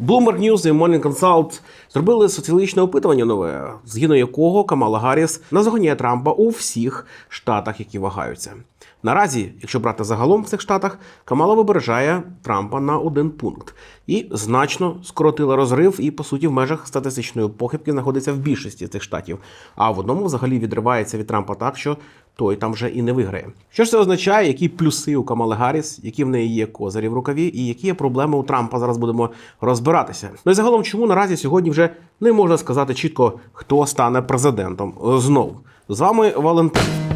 Bloomberg News і Morning Consult зробили соціологічне опитування нове, згідно якого Камала Гарріс наздоганяє Трампа у всіх штатах, які вагаються. Наразі, якщо брати загалом в цих штатах, Камала випереджає Трампа на один пункт і значно скоротила розрив, і по суті в межах статистичної похибки знаходиться в більшості цих штатів. А в одному взагалі відривається від Трампа так, що той там вже і не виграє. Що ж це означає? Які плюси у Камали Гарріс, які в неї є козирі в рукаві, і які є проблеми у Трампа? Зараз будемо розбиратися. Ну і загалом, чому наразі сьогодні вже не можна сказати чітко, хто стане президентом знову. З вами Валентин.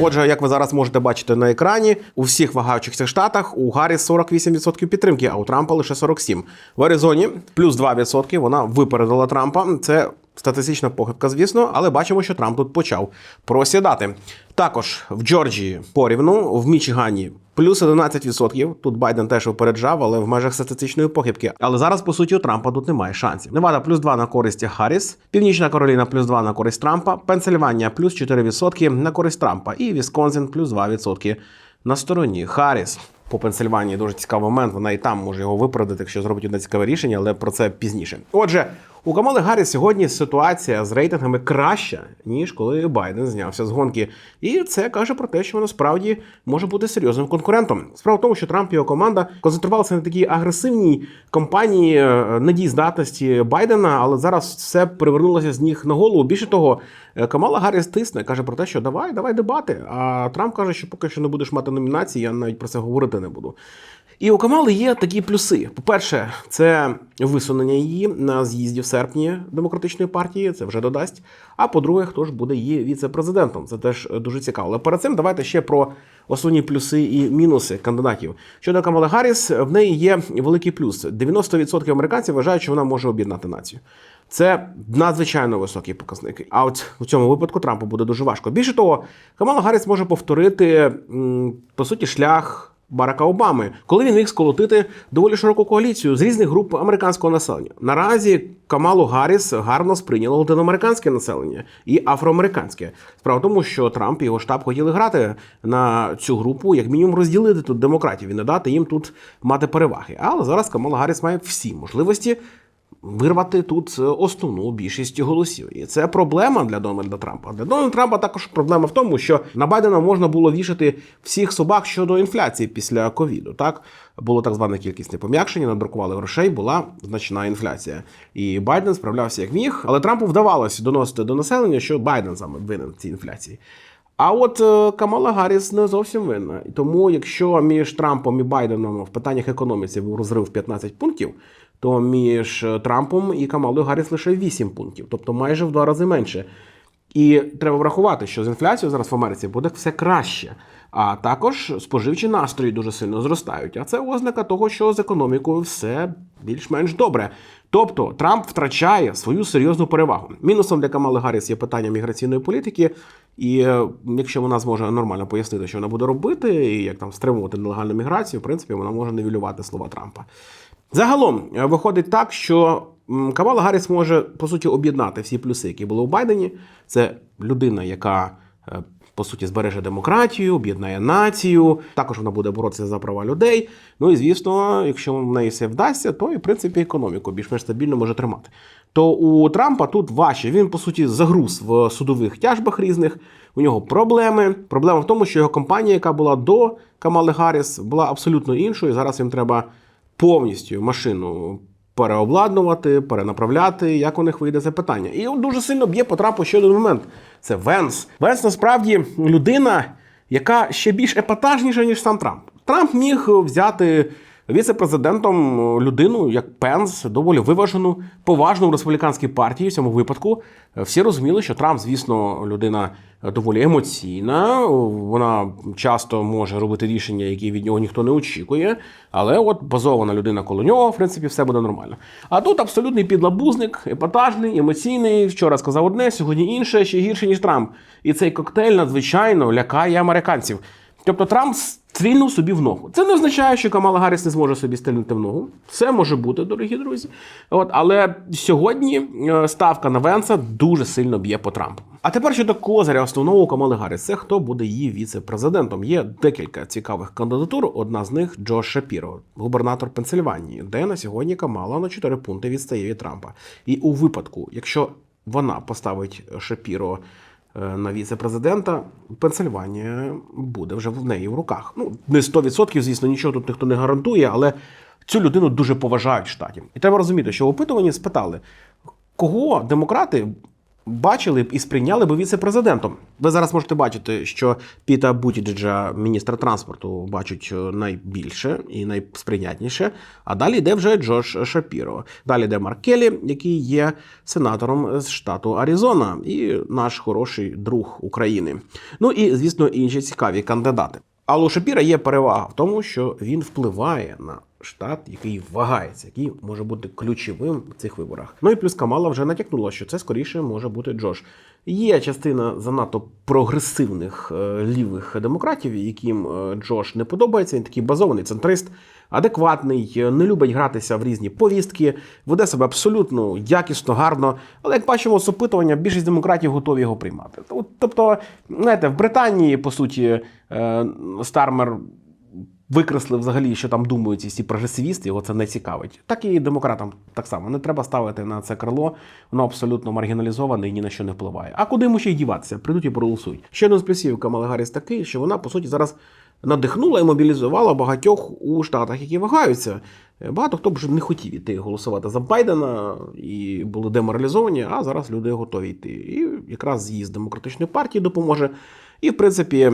Отже, як ви зараз можете бачити на екрані, у всіх вагаючихся штатах у Гарріс 48% підтримки, а у Трампа лише 47%. В Аризоні плюс 2%, Вона випередила Трампа. Це статистична похибка, звісно, але бачимо, що Трамп тут почав просідати. Також в Джорджії порівну, в Мічигані плюс 11%. Тут Байден теж випереджав, але в межах статистичної похибки. Але зараз, по суті, у Трампа тут немає шансів. Невада плюс 2 на користь Харріс, Північна Кароліна плюс 2 на користь Трампа, Пенсильванія плюс 4% на користь Трампа і Вісконсин плюс 2% на стороні Харріс. По Пенсильванії дуже цікавий момент. Вона і там може його виправдати, якщо зробить одне цікаве рішення, але про це пізніше. Отже, у Камали Гарріс сьогодні ситуація з рейтингами краща, ніж коли Байден знявся з гонки. І це каже про те, що вона справді може бути серйозним конкурентом. Справа в тому, що Трамп і його команда концентрувалися на такій агресивній кампанії е, недієздатності Байдена, але зараз все перевернулося з ніг на голову. Більше того, е, Камала Гарріс тисне, каже про те, що давай, давай дебати. А Трамп каже, що поки що не будеш мати номінації, я навіть про це говорити не буду. І у Камали є такі плюси. По-перше, це висунення її на з'їзді в серпні демократичної партії, це вже додасть. А по-друге, хто ж буде її віце-президентом? Це теж дуже цікаво. Але перед цим давайте ще про основні плюси і мінуси кандидатів. Щодо Камали Гарріс, в неї є великий плюс. 90% американців вважають, що вона може об'єднати націю. Це надзвичайно високий показник. А от у цьому випадку Трампу буде дуже важко. Більше того, Камала Гарріс може повторити по суті шлях. Барака Обами, коли він міг сколотити доволі широку коаліцію з різних груп американського населення. Наразі Камалу Гарріс гарно сприйняло латиноамериканське населення і афроамериканське. Справа в тому, що Трамп і його штаб хотіли грати на цю групу, як мінімум розділити тут демократів і не дати їм тут мати переваги. Але зараз Камала Гарріс має всі можливості вирвати тут основну більшість голосів. І це проблема для Дональда Трампа. Для Дональда Трампа також проблема в тому, що на Байдена можна було вішати всіх собак щодо інфляції після ковіду. Так було так зване кількісне пом'якшення, надрукували грошей, була значна інфляція. І Байден справлявся як міг, але Трампу вдавалося доносити до населення, що Байден саме винен в цій інфляції. А от е, Камала Гарріс не зовсім винна. Тому, якщо між Трампом і Байденом в питаннях економіці був розрив 15 пунктів, то між Трампом і Камалою Гарріс лише 8 пунктів, тобто майже в два рази менше. І треба врахувати, що з інфляцією зараз в Америці буде все краще. А також споживчі настрої дуже сильно зростають. А це ознака того, що з економікою все більш-менш добре. Тобто Трамп втрачає свою серйозну перевагу. Мінусом для Камали Гарріс є питання міграційної політики, і е, якщо вона зможе нормально пояснити, що вона буде робити, і як там стримувати нелегальну міграцію, в принципі, вона може нівелювати слова Трампа. Загалом е, виходить так, що Камала Гарріс може по суті об'єднати всі плюси, які були у Байдені. Це людина, яка е, по суті збереже демократію, об'єднає націю. Також вона буде боротися за права людей. Ну і звісно, якщо в неї все вдасться, то і в принципі економіку більш-менш стабільно може тримати. То у Трампа тут важче. Він по суті загруз в судових тяжбах різних. У нього проблеми. Проблема в тому, що його компанія, яка була до Камали Гарріс, була абсолютно іншою. Зараз їм треба повністю машину переобладнувати, перенаправляти, як у них вийде це питання. І він дуже сильно б'є по трапу ще один момент. Це Венс. Венс насправді людина, яка ще більш епатажніша, ніж сам Трамп. Трамп міг взяти віце-президентом людину, як Пенс, доволі виважену, поважну в республіканській партії в цьому випадку. Всі розуміли, що Трамп, звісно, людина доволі емоційна. Вона часто може робити рішення, які від нього ніхто не очікує. Але от базована людина коло нього, в принципі, все буде нормально. А тут абсолютний підлабузник, епатажний, емоційний. Вчора сказав одне, сьогодні інше, ще гірше, ніж Трамп. І цей коктейль надзвичайно лякає американців. Тобто Трамп стрільнув собі в ногу. Це не означає, що Камала Гарріс не зможе собі стрільнути в ногу. Все може бути, дорогі друзі. От, але сьогодні е, ставка на Венса дуже сильно б'є по Трампу. А тепер щодо козиря основного у Камали Гарріс. Це хто буде її віце-президентом. Є декілька цікавих кандидатур. Одна з них Джош Шапіро, губернатор Пенсильванії, де на сьогодні Камала на 4 пункти відстає від Трампа. І у випадку, якщо вона поставить Шапіро на віце-президента, Пенсильванія буде вже в неї в руках. Ну, не 100%, звісно, нічого тут ніхто не гарантує, але цю людину дуже поважають в штаті. І треба розуміти, що в опитуванні спитали, кого демократи бачили б і сприйняли би віце-президентом. Ви зараз можете бачити, що Піта Бутіджа, міністра транспорту, бачать е, найбільше і найсприйнятніше. А далі йде вже Джош Шапіро. Далі йде Марк Келлі, який є сенатором з штату Аризона, і наш хороший друг України. Ну і звісно, інші цікаві кандидати. Але у Шапіра є перевага в тому, що він впливає на штат, який вагається, який може бути ключовим в цих виборах. Ну і плюс Камала вже натякнула, що це скоріше може бути Джош. Є частина занадто прогресивних е, лівих демократів, яким е, Джош не подобається. Він такий базований центрист, адекватний, е, не любить гратися в різні повістки, веде себе абсолютно якісно, гарно. Але як бачимо з опитування, більшість демократів готові його приймати. Тобто, знаєте, в Британії, по суті, Стармер викреслив взагалі, що там думають ці прогресивісти, його це не цікавить. Так і демократам так само. Не треба ставити на це крило, воно абсолютно маргіналізоване і ні на що не впливає. А куди йому ще й діватися? Прийдуть і проголосують. Ще один з плюсів Камали Гарріс такий, що вона, по суті, зараз надихнула і мобілізувала багатьох у штатах, які вагаються. Багато хто б вже не хотів іти голосувати за Байдена і були деморалізовані, а зараз люди готові йти. І якраз з'їзд демократичної партії допоможе. І, в принципі,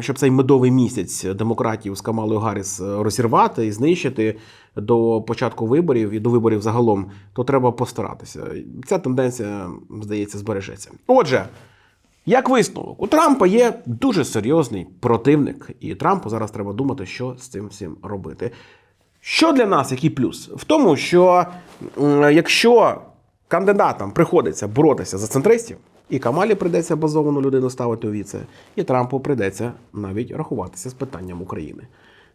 щоб цей медовий місяць демократів з Камалою Гарріс розірвати і знищити до початку виборів і до виборів загалом, то треба постаратися. Ця тенденція, здається, збережеться. Отже. Як висновок, у Трампа є дуже серйозний противник, і Трампу зараз треба думати, що з цим всім робити. Що для нас, який плюс? В тому, що якщо кандидатам приходиться боротися за центристів, і Камалі прийдеться базовану людину ставити у віце, і Трампу прийдеться навіть рахуватися з питанням України.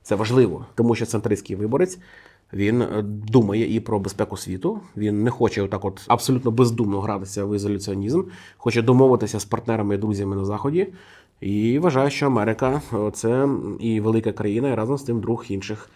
Це важливо, тому що центристський виборець він е, думає і про безпеку світу. Він не хоче отак, от абсолютно бездумно гратися в ізоляціонізм, хоче домовитися з партнерами і друзями на заході. І вважає, що Америка е, це і велика країна, і разом з тим друг інших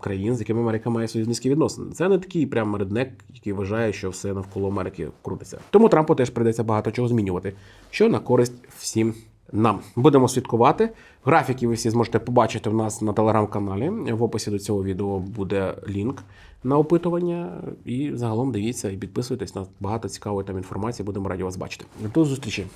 країн, з якими Америка має союзницькі відносини. Це не такий прям реднек, який вважає, що все навколо Америки крутиться. Тому Трампу теж прийдеться багато чого змінювати, що на користь всім нам. Будемо слідкувати. Графіки ви всі зможете побачити в нас на телеграм-каналі. В описі до цього відео буде лінк на опитування. І загалом дивіться і підписуйтесь на багато цікавої там інформації. Будемо раді вас бачити. До зустрічі!